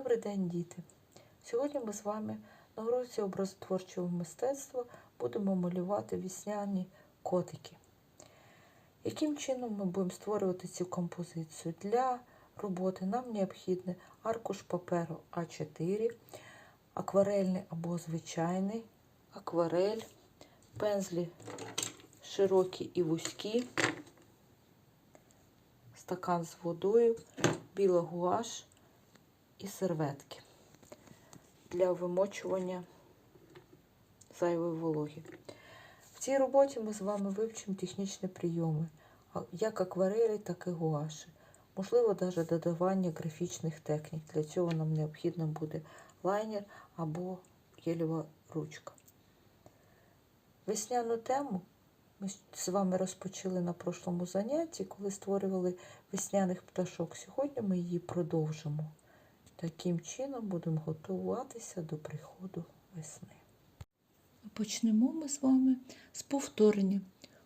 Добрий день, діти! Сьогодні ми з вами на уроці образотворчого мистецтва будемо малювати вісняні котики. Яким чином ми будемо створювати цю композицію? Для роботи нам необхідний аркуш паперу А4, акварельний або звичайний, акварель, пензлі широкі і вузькі, стакан з водою, біла гуаш і серветки для вимочування зайвої вологи. В цій роботі ми з вами вивчимо технічні прийоми, як акварелі, так і гуаші. Можливо, навіть додавання графічних технік. Для цього нам необхідно буде лайнер або гелєва ручка. Весняну тему ми з вами розпочали на прошлому занятті, коли створювали весняних пташок. Сьогодні ми її продовжимо. Таким чином будемо готуватися до приходу весни. Почнемо ми з вами з повторення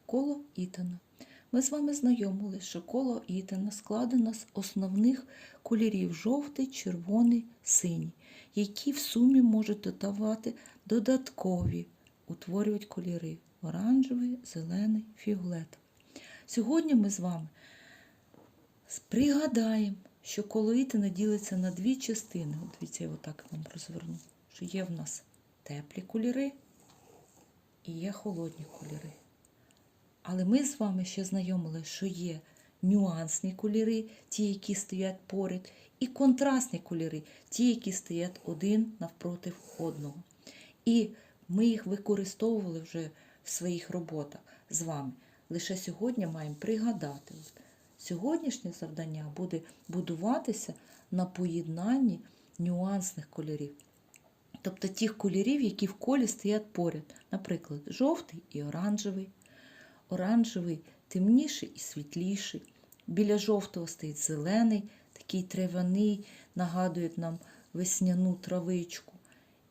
коло Ітана. Ми з вами знайомили, що коло Ітана складено з основних кольорів жовтий, червоний, синій, які в сумі можуть додавати додаткові, утворюють кольори оранжевий, зелений, фіолетовий. Сьогодні ми з вами пригадаємо, що коло Ітана ділиться на дві частини. От дивіться, я отак вам розверну. Що є в нас теплі кольори і є холодні кольори. Але ми з вами ще знайомили, що є нюансні кольори, ті, які стоять поряд, і контрастні кольори, ті, які стоять один навпроти одного. І ми їх використовували вже в своїх роботах з вами. Лише сьогодні маємо пригадати. Сьогоднішнє завдання буде будуватися на поєднанні нюансних кольорів. Тобто тих кольорів, які в колі стоять поряд. Наприклад, жовтий і оранжевий, оранжевий темніший і світліший. Біля жовтого стоїть зелений, такий травяний, нагадує нам весняну травичку.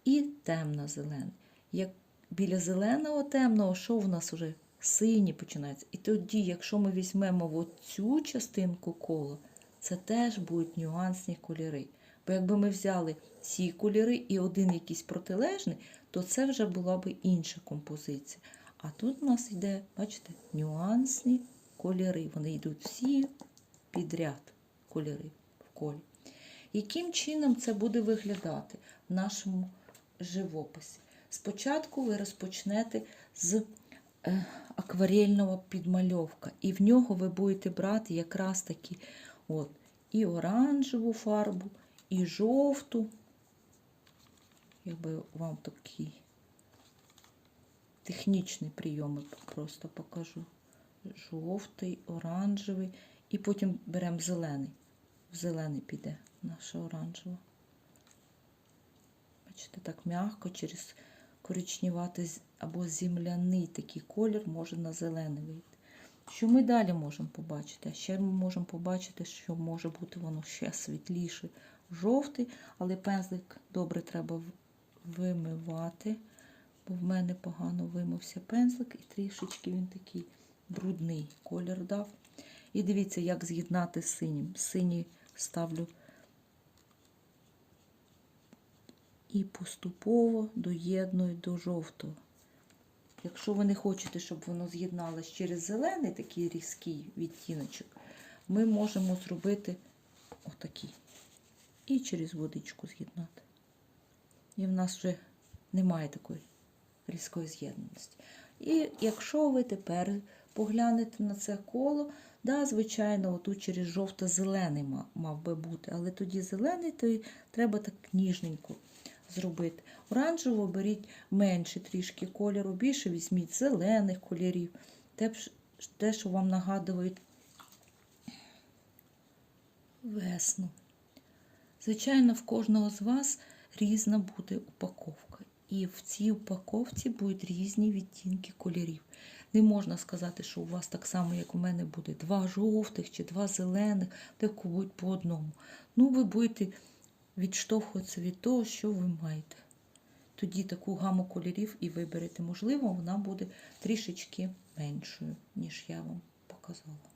І темно-зелений. Як біля зеленого темного, що в нас вже синій починається. І тоді, якщо ми візьмемо цю частинку кола, це теж будуть нюансні кольори. Бо якби ми взяли ці кольори і один якийсь протилежний, то це вже була б інша композиція. А тут у нас йде, бачите, нюансні кольори. Вони йдуть всі підряд кольори в колі. Яким чином це буде виглядати в нашому живописі? Спочатку ви розпочнете з акварельного підмальовка, і в нього ви будете брати якраз таки от, і оранжеву фарбу, і жовту. Я би вам такі технічні прийоми просто покажу. Жовтий, оранжевий, і потім беремо зелений. В зелений піде наша оранжева. Бачите, так м'яко через коричневатий або земляний такий колір може на зелений вийти. Що ми далі можемо побачити? А ще ми можемо побачити, що може бути воно ще світліше, жовтий, але пензлик добре треба вимивати, бо в мене погано вимився пензлик, і трішечки він такий брудний колір дав. І дивіться, як з'єднати з синім. Синій ставлю і поступово доєдную до жовтого. Якщо ви не хочете, щоб воно з'єдналось через зелений такий різкий відтіночок, ми можемо зробити отакий. І через водичку з'єднати. І в нас вже немає такої різкої з'єднаності. І якщо ви тепер поглянете на це коло, да, звичайно, отут через жовто-зелений мав, би бути, але тоді зелений, то треба так ніжненько зробити. Оранжево беріть менше трішки кольору, більше візьміть зелених кольорів. Те, що вам нагадують весну. Звичайно, в кожного з вас різна буде упаковка. І в цій упаковці будуть різні відтінки кольорів. Не можна сказати, що у вас так само, як у мене, буде два жовтих чи два зелених, так будуть по одному. Ну, ви будете відштовхуватися від того, що ви маєте. Тоді таку гаму кольорів і виберете. Можливо, вона буде трішечки меншою, ніж я вам показала.